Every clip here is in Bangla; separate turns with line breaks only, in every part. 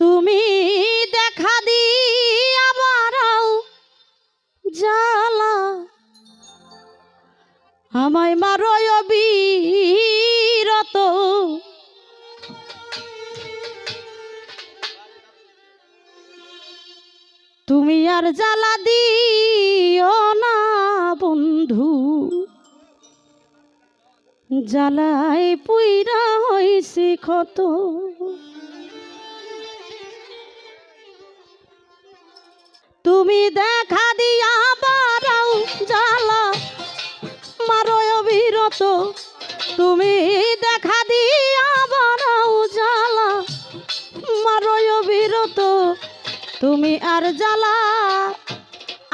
তুমি দেখা দি আবারও জ্বালা। আমায় মারয় বীরত। তুমি আর জ্বালা দিও না, বন্ধু। জ্বালায় পুইরা হইছে ক্ষত। তুমি দেখা দিয়া বারাও জ্বালা, মারো অবিরত তুমি দেখা দিয়া বারাও জ্বালা, মারো অবিরত তুমি আর জ্বালা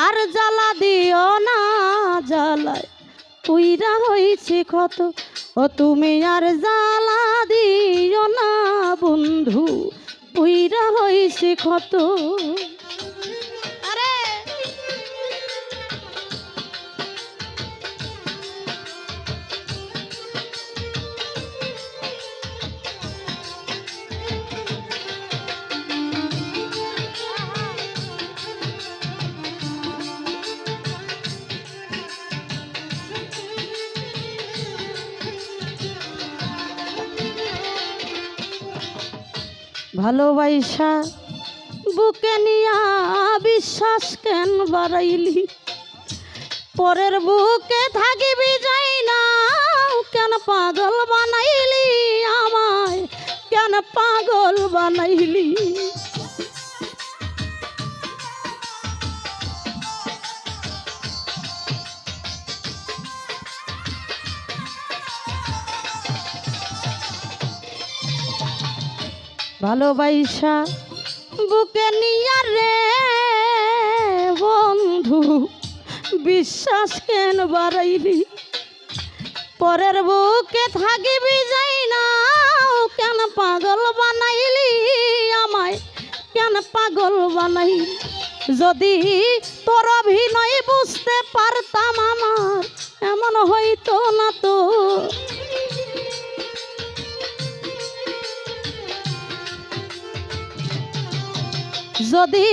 আর জ্বালা দিও না জ্বালায়। পুইরা হইছে ক্ষত, ও তুমি আর জ্বালা দিও না বন্ধু। পুইরা হইছে ক্ষত। ভালোবাসা বুকে নিয়া বিশ্বাস কেন বাড়াইলি? পরের বুকে থাকিবি যাই না কেন পাগল বানাইলি আমায়? কেন পাগল বানাইলি? ভালোবাসা বুকে নিয়া রে বন্ধু, বিশ্বাস কেন বাড়াইলি? পরের বুকে থাকিবি যাই না, কেন পাগল বানাইলি আমায়? কেন পাগল বানাইলি? যদি তোর অভিনয় বুঝতে পারতাম আমার, এমন হইতো না তো। যদি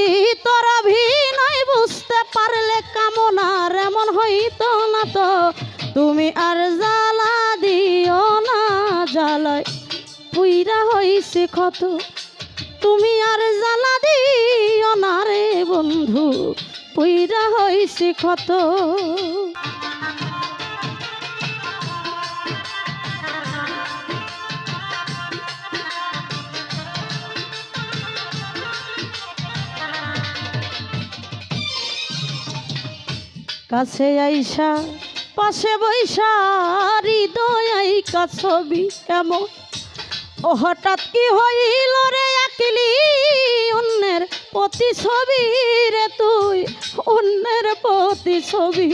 তোর অভিনয় বুঝতে পারলে কামনার এমন হইতো না তো। তুমি আর জ্বালা দিও না, জ্বালায় পুইরা হইছে ক্ষত। তুমি আর জ্বালা দিও না রে বন্ধু, পুইরা হইছে ক্ষত। কাছে আইসা, পাশে বৈশা হৃদয় ছবি কেমন? ও হঠাৎ কি হইল রে আকিলি? অন্যের প্রতি ছবি রে তুই, অন্যের প্রতি ছবি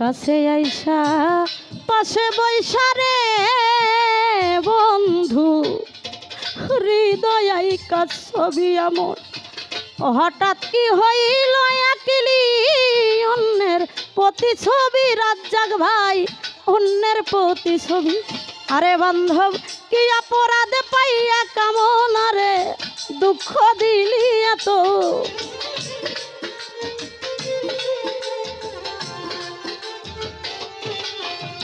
কাছে আইসা পাশে বৈশা রে বন্ধু। হৃদয় ছবি আমার হঠাৎ কি হইল আকিলি অন্যের প্রতি ছবি রাজ্জাক ভাই, অন্যের প্রতি ছবি আরে বান্ধব, কি অপরাধে পাইয়া কামনা রে? দুঃখ দিলি এত।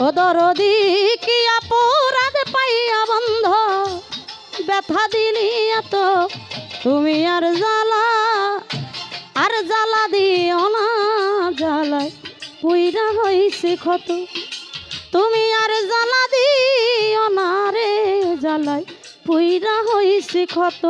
ও দরদি কি অপরাধ পাইয়া বন্ধ? ব্যথা দিলি এত, তুমি আর জ্বালা আর জ্বালা দিও না, জ্বালায় পুইরা হইছে ক্ষত। তুমি আর জ্বালা দিও না রে, জ্বালায় পুইরা হইছে ক্ষত।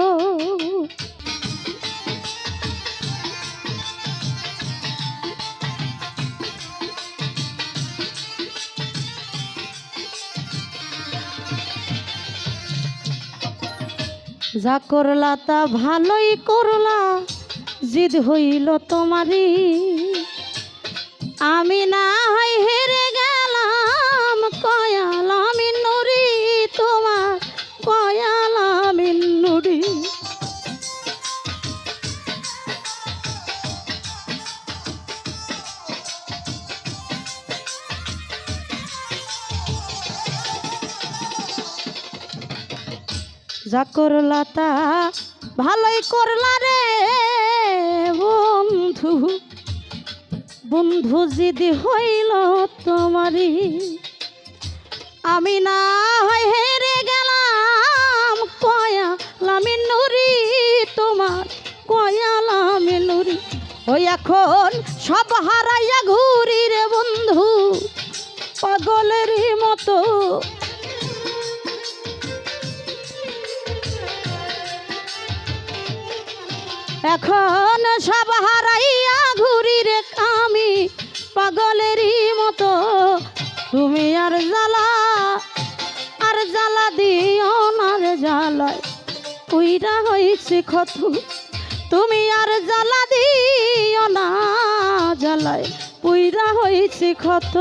যা করলা তা ভালোই করলা জিদ হইল তোমারই। আমি না হয় হেরে যা করলা তা ভালোই করলা রে বন্ধু। বন্ধু জিদি হইল তোমারই, আমি না হয় হেরে গেলাম। কয়া লামি নুরি তোমার কয়া লামি নুরি। ওই এখন সব হারাইয়া ঘুরি রে বন্ধু পাগলেরই মতো এখন সব হারাইয়া ঘুরি রে আমি পাগলেরই মতো। তুমি আর জ্বালা আর জ্বালা দিও না রে জ্বালায়। উইরা হয়েছে ক্ষত তুমি আর জ্বালা দিও না জ্বালায়। পুইরা হয়েছে ক্ষত